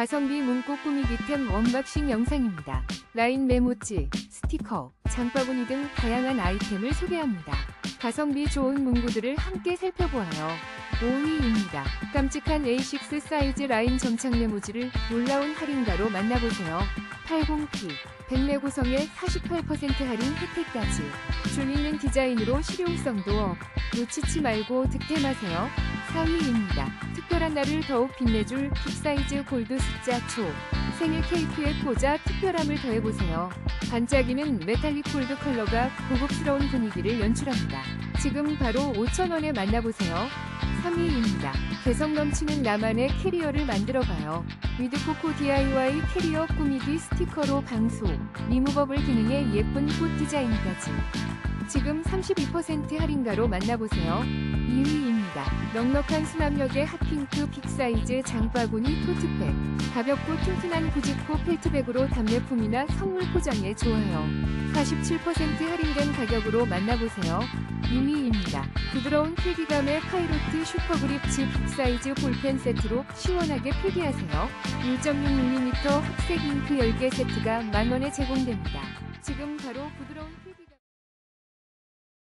가성비 문구 꾸미기 템 언박싱 영상입니다. 라인 메모지, 스티커, 장바구니 등 다양한 아이템을 소개합니다. 가성비 좋은 문구들을 함께 살펴보아요. 5위입니다. 깜찍한 A6 사이즈 라인 점착 메모지를 놀라운 할인가로 만나보세요. 80p, 백내 구성에 48% 할인 혜택까지. 줄리는 디자인으로 실용성도 업. 놓치지 말고 득템하세요. 4위입니다. 특별한 날을 더욱 빛내줄 빅사이즈 골드 숫자 초. 생일 케이크에 보자 특별함을 더해보세요. 반짝이는 메탈릭 골드 컬러가 고급스러운 분위기를 연출합니다. 지금 바로 5,000원에 만나보세요. 3위입니다. 개성 넘치는 나만의 캐리어를 만들어봐요. 위드코코 DIY 캐리어 꾸미기 스티커로 방수, 리무버블 기능의 예쁜 꽃 디자인까지. 지금 32% 할인가로 만나보세요. 2위입니다. 넉넉한 수납력의 핫핑크 빅사이즈 장바구니 토트백. 가볍고 튼튼한 구직코 펠트백으로 답례품이나 선물 포장에 좋아요. 47% 할인된 가격으로 만나보세요. 2위입니다. 부드러운 필기감의 파이로트 슈퍼그립 칩 빅사이즈 볼펜 세트로 시원하게 필기하세요. 1.6mm 흑색 잉크 10개 세트가 만원에 제공됩니다. 지금 바로 부드러운 필-